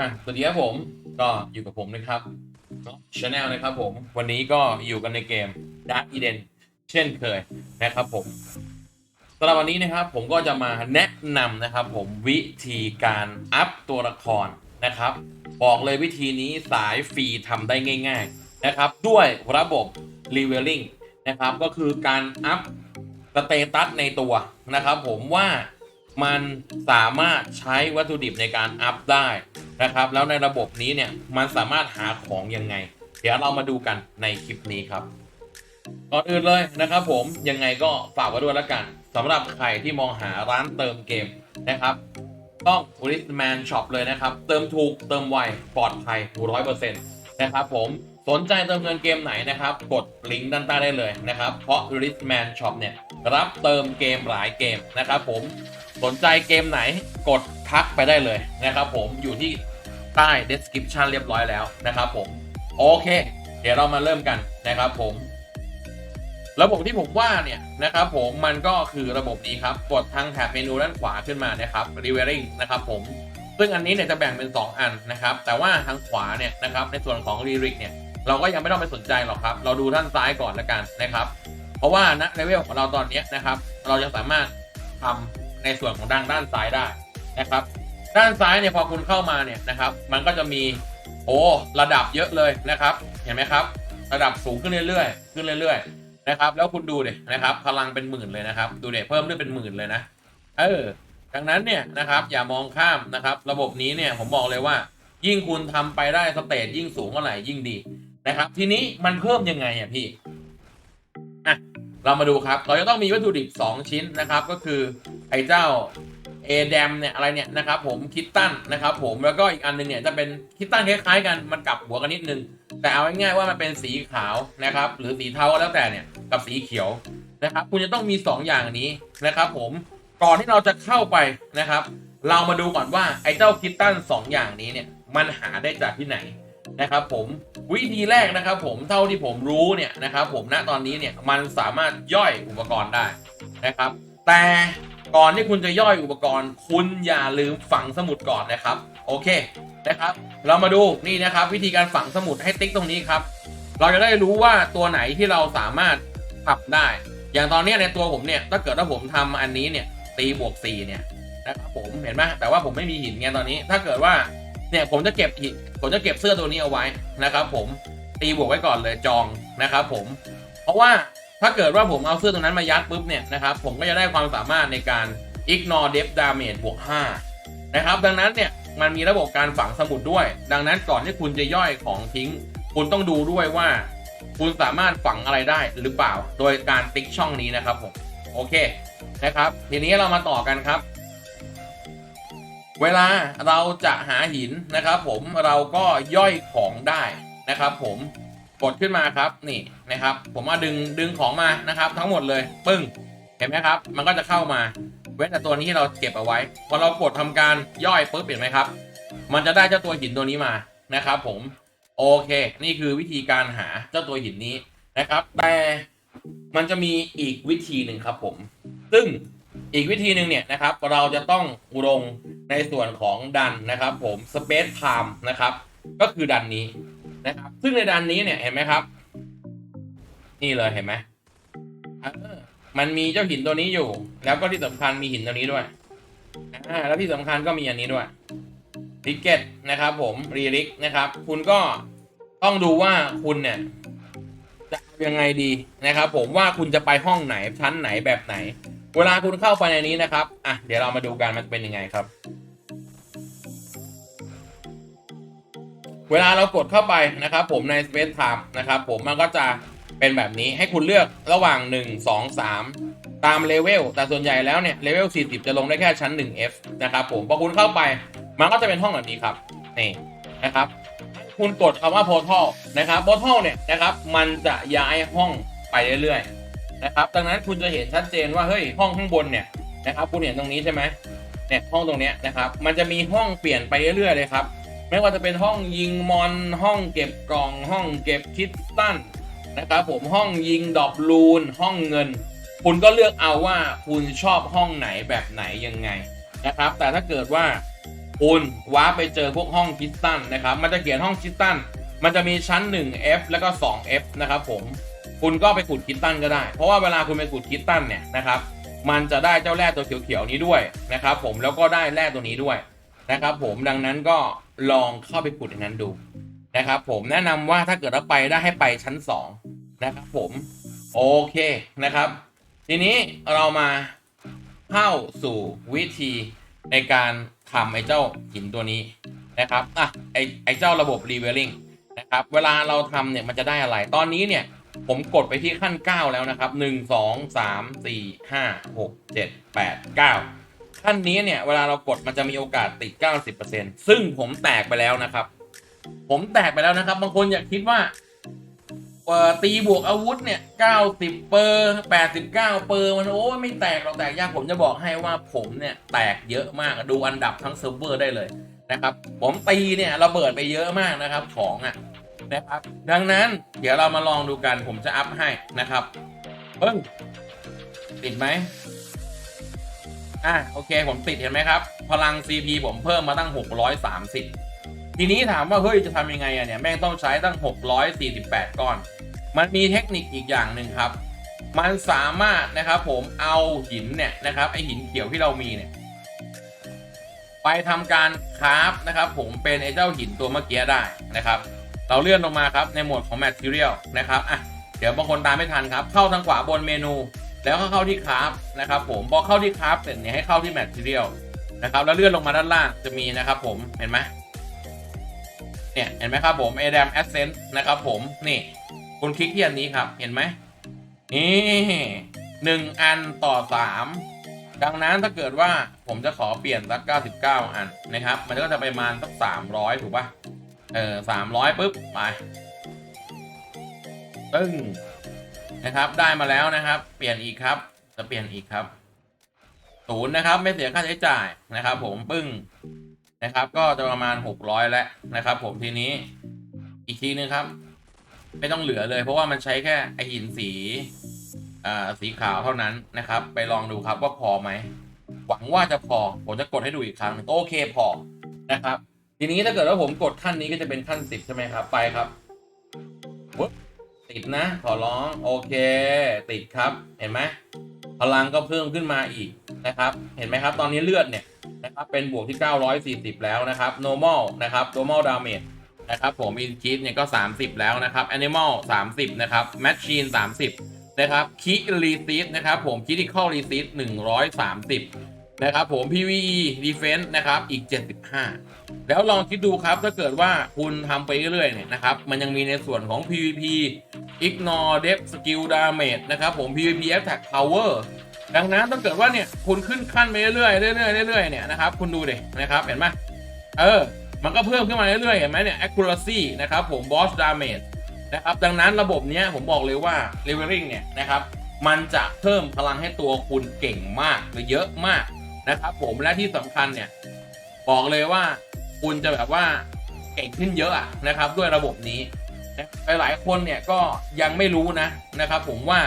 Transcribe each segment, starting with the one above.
อะสวัสดีครับผมก็อยู่กับผมนะครับชาแนลนะครับผมวันนี้ก็อยู่กันในเกม Dark Eden เช่นเคยนะครับผมสำหรับวันนี้นะครับผมก็จะมาแนะนำนะครับ ผมวิธีการอัพตัวละครนะครับ บอกเลยวิธีนี้สายฟรีทำได้ง่าย ๆนะครับ ด้วยระบบ Leveling นะครับก็คือการอัพสเตตัสในตัวนะครับ ผมว่า มันสามารถใช้วัตถุดิบในการอัพได้นะครับ แล้วในระบบนี้เนี่ยมันสามารถหาของยังไง เดี๋ยวเรามาดูกันในคลิปนี้ครับก่อนอื่นเลยนะครับ ผมยังไงก็ฝากไว้ด้วยแล้วกันสำหรับใครที่มองหาร้านเติมเกมนะครับ ต้อง r i s m a n Shop เลยนะครับ เติมถูกเติมไวปลอดภัยร้อยเปอร์เซ็นต์นะครับผมสนใจเติมเงินเกมไหนนะครับ กดลิงก์ด้านใต้ได้เลยนะครับ เพราะ r i s m a n Shop เนี่ยรับเติมเกมหลายเกมนะครับผม สนใจเกมไหนกดทักไปได้เลยนะครับผมอยู่ที่ใต้ description เรียบร้อยแล้วนะครับผม โอเค เดี๋ยวเรามาเริ่มกันนะครับผม ระบบที่ผมว่าเนี่ยนะครับผมมันก็คือระบบนี้ครับกดทางแถบเมนูด้านขวาขึ้นมานะครับ r e v e r i n g นะครับผมซึ่งอันนี้เนี่ยจะแบ่งเป็น 2 อันนะครับ แต่ว่าทางขวาเนี่ยนะครับในส่วนของ r e r i c เนี่ยเราก็ยังไม่ต้องไปสนใจหรอกครับ เราดูด้านซ้ายก่อนละกันนะครับ เพราะว่าณเลเวลของเราตอนนี้นะครับ เราจะสามารถทำ ในส่วนของด้านด้านซ้ายได้นะครับ ด้านซ้ายเนี่ยพอคุณเข้ามาเนี่ยนะครับ มันก็จะมีโอ้ระดับเยอะเลยนะครับ เห็นไหมครับ ระดับสูงขึ้นเรื่อยๆ ขึ้นเรื่อย ๆ นะครับ แล้วคุณดูเด็นะครับ พลังเป็นหมื่นเลยนะครับ ดูเด็เพิ่มด้วยเป็นหมื่นเลยนะ เออดังนั้นเนี่ยนะครับ อย่ามองข้ามนะครับ ระบบนี้เนี่ยผมบอกเลยว่า ยิ่งคุณทำไปได้สเตจยิ่งสูงเท่าไหร่ยิ่งดีนะครับ ทีนี้มันเพิ่มยังไงอะพี่ เรามาดูครับ เราจะต้องมีวัตถุดิบ 2 ชิ้นนะครับ ก็คือไอ้เจ้าเอแดมเนี่ยอะไรเนี่ยนะครับผมคิตตันนะครับผมแล้วก็อีกอันหนึงเนี่ยจะเป็นคิตตันคล้ายๆกันมันกลับหัวกันนิดนึง แต่เอาง่ายๆว่ามันเป็นสีขาวนะครับหรือสีเทาก็แล้วแต่เนี่ยกับสีเขียวนะครับคุณจะต้องมี 2 อย่างนี้นะครับผมก่อนที่เราจะเข้าไปนะครับ เรามาดูก่อนว่าไอ้เจ้าคิตตันสองอย่างนี้เนี่ยมันหาได้จากที่ไหน นะครับผมวิธีแรกนะครับผมเท่าที่ผมรู้เนี่ยนะครับผมณตอนนี้เนี่ยมันสามารถย่อยอุปกรณ์ได้นะครับ แต่ก่อนที่คุณจะย่อยอุปกรณ์ คุณอย่าลืมฝังสมุดก่อนนะครับ โอเคนะครับ เรามาดูนี่นะครับ วิธีการฝังสมุดให้ติ๊กตรงนี้ครับ เราจะได้รู้ว่าตัวไหนที่เราสามารถปรับได้ อย่างตอนนี้ในตัวผมเนี่ยถ้าเกิดว่าผมทำอันนี้เนี่ยตีบวกสี่เนี่ยนะครับผมเห็นไหมแต่ว่าผมไม่มีหินไงตอนนี้ ถ้าเกิดว่า เนี่ยผมจะเก็บผมจะเก็บเสื้อตัวนี้เอาไว้นะครับ ผมตีบวกไว้ก่อนเลยจองนะครับ ผมเพราะว่าถ้าเกิดว่าผมเอาเสื้อตรงนั้นมายัดปุ๊บเนี่ยนะครับ ผมก็จะได้ความสามารถในการ ignore depth damage บวก5นะครับ ดังนั้นเนี่ยมันมีระบบการฝังสมุดด้วย ดังนั้นก่อนที่คุณจะย่อยของทิ้ง คุณต้องดูด้วยว่า คุณสามารถฝังอะไรได้หรือเปล่า โดยการติ๊กช่องนี้นะครับผมโอเคนะครับ ทีนี้เรามาต่อกันครับ เวลาเราจะหาหินนะครับผมเราก็ย่อยของได้นะครับ ผมกดขึ้นมาครับนี่นะครับ ผมมาดึงดึงของมานะครับ ทั้งหมดเลยปึ้งเห็นไหมครับ มันก็จะเข้ามาเว้นแต่ตัวนี้ที่เราเก็บเอาไว้ พอเรากดทำการย่อยปุ๊บเห็นไหมครับ มันจะได้เจ้าตัวหินตัวนี้มานะครับ ผมโอเค นี่คือวิธีการหาเจ้าตัวหินนี้นะครับ แต่มันจะมีอีกวิธีหนึ่งครับผม ซึ่ง อีกวิธีหนึ่งเนี่ยนะครับเราจะต้องลงในส่วนของดันนะครับ ผม Space Time นะครับ ก็คือดันนี้นะครับ ซึ่งในดันนี้เนี่ยเห็นไหมครับ นี่เลยเห็นไหมมันมีเจ้าหินตัวนี้อยู่ แล้วก็ที่สำคัญมีหินตัวนี้ด้วยอ่าแล้วที่สำคัญก็มีอันนี้ด้วยริกเก็ตนะครับ ผมรีริกนะครับ คุณก็ต้องดูว่าคุณเนี่ยจะยังไงดีนะครับ ผมว่าคุณจะไปห้องไหนชั้นไหนแบบไหน เวลาคุณเข้าไปในนี้นะครับ อะ เดี๋ยวเรามาดูกันมันเป็นยังไงครับ เวลาเรากดเข้าไปนะครับ ผมใน Space Time นะครับ ผมมันก็จะเป็นแบบนี้ให้คุณเลือกระหว่าง 1 2 3 ตามเลเวล แต่ส่วนใหญ่แล้วเนี่ยเลเวล 40 จะลงได้แค่ชั้น 1F นะครับผม พอคุณเข้าไป มันก็จะเป็นห้องแบบนี้ครับ นี่นะครับ คุณกดคำว่า Portal นะครับ Portal เนี่ยนะครับ มันจะย้ายห้องไปเรื่อยๆ นะครับดังนั้นคุณจะเห็นชัดเจนว่าเฮ้ยห้องข้างบนเนี่ยนะครับคุณเห็นตรงนี้ใช่ไหมเนี่ยห้องตรงเนี้ยนะครับมันจะมีห้องเปลี่ยนไปเรื่อยๆเลยครับไม่ว่าจะเป็นห้องยิงมอนห้องเก็บกล่อง ห้องเก็บคิดตันนะครับผมห้องยิงดอกลูนห้องเงิน คุณก็เลือกเอาว่าคุณชอบห้องไหนแบบไหนยังไงนะครับ แต่ถ้าเกิดว่าคุณว้าไปเจอพวกห้องคิสตันนะครับ มันจะเขียนห้องคิสตันมันจะมีชั้น 1F แล้วก็ 2F นะครับผม คุณก็ไปขุดคิสตันก็ได้ เพราะว่าเวลาคุณไปขุดคิสตันเนี่ยนะครับ มันจะได้เจ้าแร่ตัวเขียวๆนี้ด้วยนะครับ ผมแล้วก็ได้แร่ตัวนี้ด้วยนะครับ ผมดังนั้นก็ลองเข้าไปขุดในนั้นดูนะครับ ผมแนะนำว่าถ้าเกิดว่าไปได้ให้ไปชั้น2นะครับผมโอเคนะครับ ทีนี้เรามาเข้าสู่วิธีในการทำไอ้เจ้าหินตัวนี้นะครับอะไอ้ไอ้เจ้าระบบรีเวลลิ่งนะครับ เวลาเราทำเนี่ยมันจะได้อะไร ตอนนี้เนี่ย ผมกดไปที่ขั้น 9 แล้วนะครับ 1 2 3 4 5 6 7 8 9 ขั้นนี้เนี่ย เวลาเรากดมันจะมีโอกาสติด 90%ซึ่งผมแตกไปแล้วนะครับ ผมแตกไปแล้วนะครับ บางคนอยากคิดว่าเอ่อตีบวกอาวุธเนี่ย 90 เปอร์ 89 เปอร์ มันโอ้ยไม่แตกหรอกแตกยากผมจะบอกให้ว่าผมเนี่ย แตกเยอะมากดูอันดับทั้งเซิร์ฟเวอร์ได้เลยนะครับ ผมตีเนี่ยระเบิดไปเยอะมากนะครับของอะ นะครับ ดังนั้นเดี๋ยวเรามาลองดูกันผมจะอัพให้นะครับเพิ่งติดไหมอะโอเค ผมติดเห็นไหมครับ พลัง CP ผมเพิ่มมาตั้ง 630 ทีนี้ถามว่า เฮ้ย จะทำยังไงอะเนี่ย แม่งต้องใช้ตั้ง 648 ก้อน มันมีเทคนิคอีกอย่างหนึ่งครับ มันสามารถนะครับผมเอาหินเนี่ยนะครับไอหินเขียวที่เรามีเนี่ยไปทำการคราฟนะครับผมเป็นไอเจ้าหินตัวเมื่อกี้ได้นะครับ เราเลื่อนลงมาครับในหมวดของ Material นะครับอะเดี๋ยวบางคนตามไม่ทันครับ เข้าทางขวาบนเมนู แล้วก็เข้าที่คราฟนะครับผมพอเข้าที่คราฟเสร็จเนี่ยให้เข้าที่ Material นะครับแล้วเลื่อนลงมาด้านล่างจะมีนะครับผมเห็นไหมเนี่ยเห็นไหมครับผม Adam Ascent นะครับผมนี่คุณคลิกที่อันนี้ครับเห็นไหมนี่หนึ่งอันต่อสามดังนั้นถ้าเกิดว่าผมจะขอเปลี่ยนสัก99 อันนะครับ มันก็จะไปประมาณสัก300 ถูกปะ เออ300ปุ๊บ ไป ตึ้ง นะครับ ได้มาแล้วนะครับ เปลี่ยนอีกครับ จะเปลี่ยนอีกครับ ศูนย์นะครับ ไม่เสียค่าใช้จ่ายนะครับ ผมปึ้ง นะครับ ก็จะประมาณ600แล้วนะครับ ผมทีนี้ อีกทีนึงครับ ไม่ต้องเหลือเลย เพราะว่ามันใช้แค่ไอหินสีอ่าสีขาวเท่านั้นนะครับ ไปลองดูครับว่าพอไหม หวังว่าจะพอ ผมจะกดให้ดูอีกครั้งหนึ่งโอเคพอนะครับ ทีนี้ถ้าเกิดว่าผมกดขั้นนี้ก็จะเป็นขั้น10ใช่ไหมครับ ไปครับติดนะ ขอร้องโอเค ติดครับเห็นไหมพลังก็เพิ่มขึ้นมาอีกนะครับ เห็นไหมครับ ตอนนี้เลือดเนี่ยนะครับเป็นบวกที่ 940 แล้วนะครับ normal นะครับ normal damage นะครับผม increase เนี่ยก็ 30 แล้วนะครับ animal 30 นะครับ machine 30 นะครับ key resist นะครับผม critical resist 130 นะครับผม PVE defense นะครับอีก 75 แล้วลองคิดดูครับถ้าเกิดว่าคุณทำไปเรื่อยๆเนี่ยนะครับมันยังมีในส่วนของ PVP ignore depth skill damage นะครับผม PVP attack power ดังนั้นถ้าเกิดว่าเนี่ยคุณขึ้นขั้นไปเรื่อยๆเรื่อยๆเรื่อยๆเนี่ยนะครับคุณดูดินะครับเห็นไหมเออ มันก็เพิ่มขึ้นมาเรื่อยๆเห็นไหมเนี่ย accuracy นะครับผม boss damage นะครับดังนั้นระบบเนี้ยผมบอกเลยว่า leveling เนี่ยนะครับมันจะเพิ่มพลังให้ตัวคุณเก่งมากหรือเยอะมาก นะครับผมและที่สำคัญเนี่ยบอกเลยว่าคุณจะแบบว่าเก่งขึ้นเยอะนะครับด้วยระบบนี้นะหลายคนเนี่ยก็ยังไม่รู้นะนะครับ ผมว่า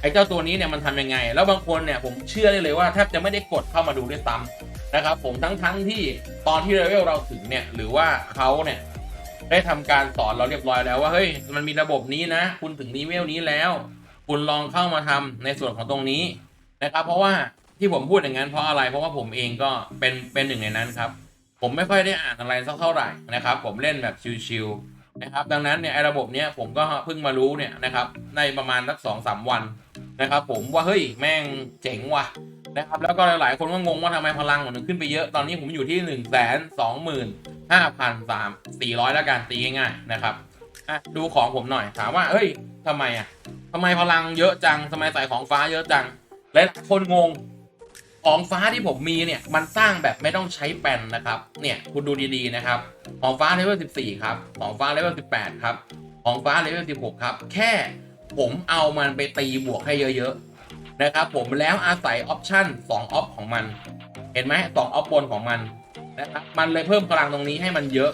ไอ้เจ้าตัวนี้เนี่ยมันทำยังไง แล้วบางคนเนี่ยผมเชื่อได้เลยว่าแทบจะไม่ได้กดเข้ามาดูด้วยซ้ำนะครับ ผมทั้งทั้งที่ตอนที่เลเวลเราถึงเนี่ยหรือว่าเขาเนี่ยได้ทำการสอนเราเรียบร้อยแล้วว่าเฮ้ยมันมีระบบนี้นะ คุณถึงนีเวลนี้แล้ว คุณลองเข้ามาทำในส่วนของตรงนี้นะครับ เพราะว่า ที่ผมพูดอย่างนั้นเพราะอะไร เพราะว่าผมเองก็เป็นเป็นหนึ่งในนั้นครับ ผมไม่ค่อยได้อ่านอะไรสักเท่าไหร่นะครับ ผมเล่นแบบชิลๆนะครับ ดังนั้นเนี่ยไอ้ระบบเนี้ยผมก็เพิ่งมารู้เนี่ยนะครับ ในประมาณสักสองสามวันนะครับ ผมว่าเฮ้ยแม่งเจ๋งว่ะนะครับแล้วก็หลายๆ คนก็งงว่าทำไมพลังของมันขึ้นไปเยอะตอนนี้ผมอยู่ที่หนึ่งแสนสองหมื่นห้าพันสามสี่ร้อยแล้วกันตีง่ายๆนะครับดูของผมหน่อยถามว่าเฮ้ยทำไมอะทำไมพลังเยอะจังทำไมใส่ของฟ้าเยอะจังและคนงง ของฟ้าที่ผมมีเนี่ยมันสร้างแบบไม่ต้องใช้แปนนะครับเนี่ยคุณดูดีๆนะครับของฟ้าเลเวล14ครับของฟ้าเลเวล18ครับของฟ้าเลเวล16ครับแค่ผมเอามันไปตีบวกให้เยอะๆนะครับผมแล้วอาศัยออปชั่น2ออฟของมัน เห็นไหมสองออฟบนของมันนะครับมันเลยเพิ่มพลังตรงนี้ให้มันเยอะ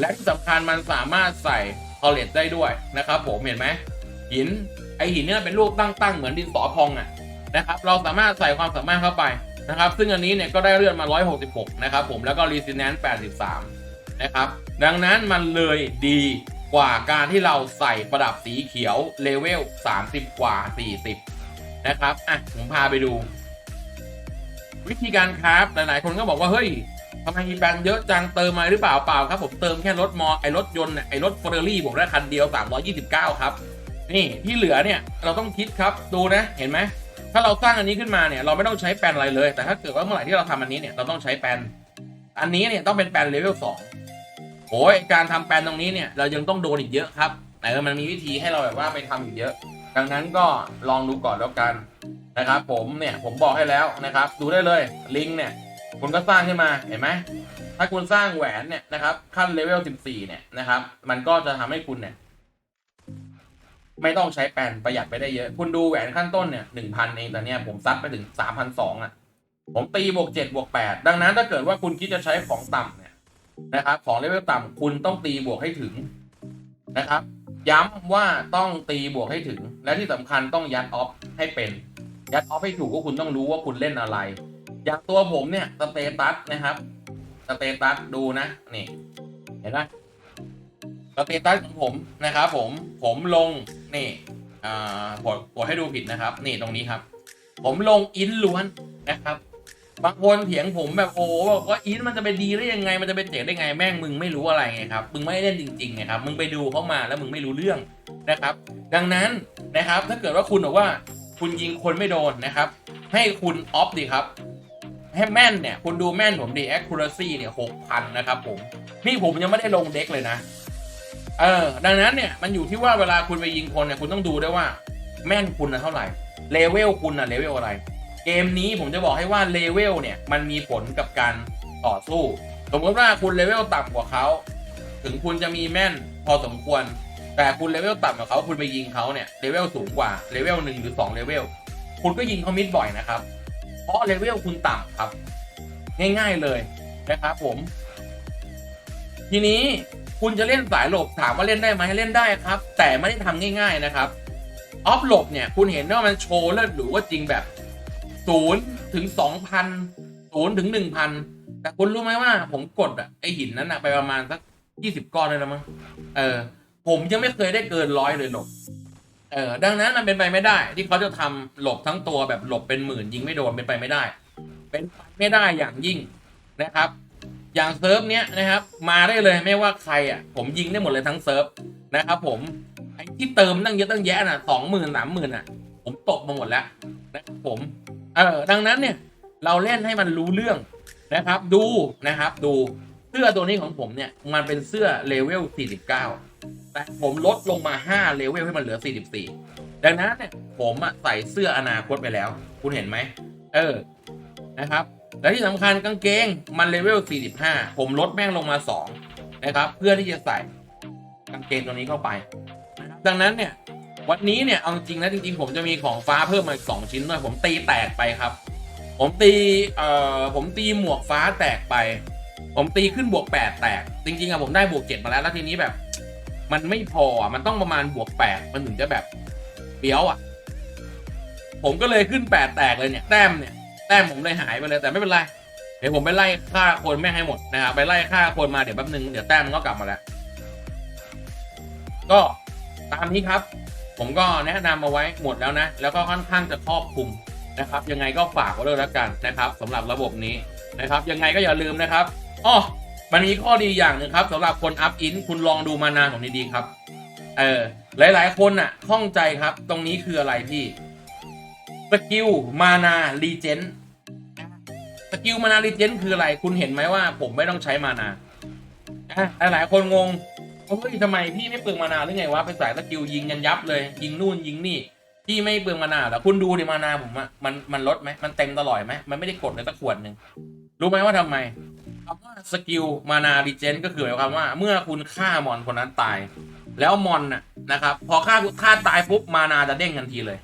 และที่สำคัญมันสามารถใส่พอเลตได้ด้วยนะครับผมเห็นไหมหินไอหินเนี่ยเป็นรูปตั้งๆเหมือนดินสอพองอะ นะครับเราสามารถใส่ความสามารถเข้าไปนะครับ ซึ่งอันนี้เนี่ยก็ได้เลื่อนมา 166 นะครับผมแล้วก็ Resistance 83 นะครับ ดังนั้นมันเลยดีกว่าการที่เราใส่ประดับสีเขียวเลเวล 30 กว่า 40 นะครับ อะ ผมพาไปดู วิธีการคราฟหลาย ๆ คนก็บอกว่า เฮ้ยทำไมมีแบรนด์เยอะจังเติมมาหรือเปล่าเปล่าครับ ผมเติมแค่รถมอไอรถยนต์เนี่ยไอรถเฟอร์รารี่ผมได้คันเดียว 329 ครับ นี่ที่เหลือเนี่ยเราต้องคิดครับดูนะเห็นไหม ถ้าเราสร้างอันนี้ขึ้นมาเนี่ยเราไม่ต้องใช้แปลนอะไรเลย แต่ถ้าเกิดว่าเมื่อไหร่ที่เราทำอันนี้เนี่ยเราต้องใช้แปลนอันนี้เนี่ยต้องเป็นแปลนเลเวลสองโอ้ยการทำแปลนตรงนี้เนี่ยเรายังต้องโดนอีกเยอะครับแต่มันมีวิธีให้เราแบบว่าไปทำอีกเยอะ ดังนั้นก็ลองดูก่อนแล้วกันนะครับผมเนี่ยผมบอกให้แล้วนะครับ ดูได้เลยลิงก์เนี่ยคุณก็สร้างขึ้นมาเห็นไหมถ้าคุณสร้างแหวนเนี่ยนะครับขั้นเลเวล14เนี่ยนะครับมันก็จะทำให้คุณเนี่ย ไม่ต้องใช้แปลนประหยัดไปได้เยอะ คุณดูแหวนขั้นต้นเนี่ยหนึ่งพันเองแต่เนี่ยผมซัดไปถึงสามพันสองอะ ผมตีบวกเจ็ดบวกแปดดังนั้นถ้าเกิดว่าคุณคิดจะใช้ของต่ำเนี่ยนะครับ ของเลเวลต่ำคุณต้องตีบวกให้ถึงนะครับ ย้ำว่าต้องตีบวกให้ถึง และที่สำคัญต้องยัดออฟให้เป็นยัดออฟให้ถูกก็คุณต้องรู้ว่าคุณเล่นอะไร อย่างตัวผมเนี่ยสเตตัสนะครับสเตตัสดูนะนี่ เห็นไหม เตตัสของผมนะครับผมผมลงนี่อ่ากดกดให้ดูผิดนะครับ นี่ตรงนี้ครับ ผมลงอินล้วนนะครับบางคนเถียงผมแบบโอ้บอกว่าอินมันจะไปดีได้ยังไง มันจะไปเจ๋งได้ไงแม่งมึงไม่รู้อะไรไงครับมึงไม่ได้เล่นจริงๆไงครับมึงไปดูเข้ามาแล้วมึงไม่รู้เรื่องนะครับ ดังนั้นนะครับถ้าเกิดว่าคุณบอกว่าคุณยิงคนไม่โดนนะครับ ให้คุณออฟดีครับให้แม่นเนี่ยคุณดูแม่นผมดี accuracy เนี่ยหกพันนะครับผม นี่ผมยังไม่ได้ลงเด็กเลยนะ เออ ดังนั้นเนี่ยมันอยู่ที่ว่าเวลาคุณไปยิงคนเนี่ยคุณต้องดูด้วยว่า แม่นคุณนะเท่าไหร่เลเวลคุณนะเลเวลอะไร เกมนี้ผมจะบอกให้ว่าเลเวลเนี่ยมันมีผลกับการต่อสู้สมมติว่าคุณเลเวลต่ำกว่าเขาถึงคุณจะมีแม่นพอสมควร แต่คุณเลเวลต่ำกว่าเขาคุณไปยิงเขาเนี่ยเลเวลสูงกว่าเลเวลหนึ่งหรือสองเลเวลคุณก็ยิงเขามิดบ่อยนะครับ เพราะเลเวลคุณต่ำครับ ง่ายๆเลยนะครับผม ทีนี้ คุณจะเล่นสายหลบถามว่าเล่นได้ไหมเล่นได้ครับ แต่ไม่ได้ทำง่าย ๆนะครับออฟหลบเนี่ยคุณเห็นว่ามันโชว์เลือดหรือว่าจริงแบบศูนย์ถึงสองพันศูนย์ถึงหนึ่งพันแต่คุณรู้ไหมว่าผมกดอะไอหินนั้นอะไปประมาณสักยี่สิบก้อนเลยนะมั้งเออ ผมยังไม่เคยได้เกินร้อยเลยหลบเออดังนั้นมันเป็นไปไม่ได้ ที่เขาจะทำหลบทั้งตัวแบบหลบเป็นหมื่นยิงไม่โดนเป็นไปไม่ได้ เป็นไปไม่ได้อย่างยิ่งนะครับ อย่างเซิร์ฟเนี้ยนะครับมาได้เลยไม่ว่าใครอะผมยิงได้หมดเลยทั้งเซิร์ฟนะครับผมไอ้ที่เติมตั้งเยอะตั้งแยะน่ะสองหมื่นสามหมื่นอะ ผมตกมาหมดแล้วนะครับผมเออดังนั้นเนี่ยเราเล่นให้มันรู้เรื่องนะครับ ดูนะครับดูเสื้อตัวนี้ของผมเนี่ยมันเป็นเสื้อเลเวล 49 แต่ผมลดลงมา 5 เลเวลให้มันเหลือ 44 ดังนั้นเนี่ยผมอะใส่เสื้ออนาคตไปแล้ว คุณเห็นไหม เออนะครับ และที่สำคัญกางเกงมันเลเวล 45 ผมลดแม่งลงมา 2 นะครับ เพื่อที่จะใส่กางเกงตัวนี้เข้าไป ดังนั้นเนี่ย วันนี้เนี่ย เอาจริงนะจริงๆ ผมจะมีของฟ้าเพิ่มมาอีกสองชิ้นด้วย ผมตีแตกไปครับ ผมตีเอ่อผมตีหมวกฟ้าแตกไป ผมตีขึ้นบวก 8 แตก จริงๆอะผมได้บวก 7 มาแล้ว แล้วทีนี้แบบ มันไม่พอมันต้องประมาณบวก 8 มันถึงจะแบบเปี้ยวอะผมก็เลยขึ้น 8 แตกเลยเนี่ยแต้มเนี่ย แต้มผมเลยหายไปเลยแต่ไม่เป็นไร เดี๋ยวผมไปไล่ฆ่าคนแม่ให้หมดนะครับไปไล่ฆ่าคนมาเดี๋ยวแป๊บนึงเดี๋ยวแต้มมันก็กลับมาแล้ว ก็ตามนี้ครับ ผมก็แนะนำมาไว้หมดแล้วนะ แล้วก็ค่อนข้างจะครอบคลุมนะครับ ยังไงก็ฝากไว้ด้วยแล้วกันนะครับสำหรับระบบนี้นะครับ ยังไงก็อย่าลืมนะครับอ้อมันมีข้อดีอย่างหนึ่งครับสำหรับคนอัพอินคุณลองดูมานานของดีๆครับ เออหลายๆคนอะข้องใจครับ ตรงนี้คืออะไรพี่ สกิลมานารีเจนสกิลมานารีเจนคืออะไร คุณเห็นไหมว่า ผมไม่ต้องใช้มานาอะหลายคนงงเฮ้ยทำไมพี่ไม่เปลืองมานาหรือไงวะไปใส่สกิลยิงยันยับเลย ยิงนู่นยิงนี่พี่ไม่เปลืองมานาเหรอคุณดูดิมานาผมอะมันมันลดไหมมันเต็มตลอดไหมมันไม่ได้กดเลยสักขวดหนึ่งรู้ไหมว่าทำไมคำว่าสกิลมานารีเจนก็คือหมายความว่า เมื่อคุณฆ่ามอนคนนั้นตาย แล้วมอนน่ะนะครับ พอฆ่าฆ่าตายปุ๊บมานาจะเด้งทันทีเลย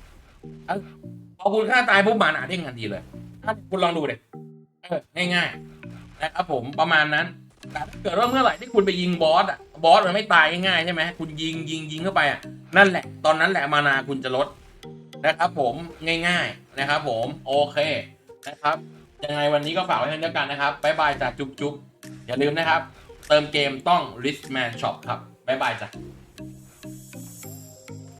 พอคุณฆ่าตายปุ๊บมานาเด้งทันทีเลยคุณลองดูเด็เออง่ายๆนะครับผมประมาณนั้นแต่ถ้าเกิดว่าเมื่อไหร่ที่คุณไปยิงบอสอะบอสมันไม่ตายง่ายๆใช่ไหมคุณยิงยิงยิงเข้าไปอะนั่นแหละ ตอนนั้นแหละมานาคุณจะลดนะครับผมง่ายๆนะครับผมโอเคนะครับ ยังไงวันนี้ก็ฝากไว้เช่นเดียวกันนะครับบ๊ายบายจ้ะจุ๊บจุ๊บอย่าลืมนะครับ เติมเกมต้อง Richman Shop ครับบ๊ายบายจ้ะ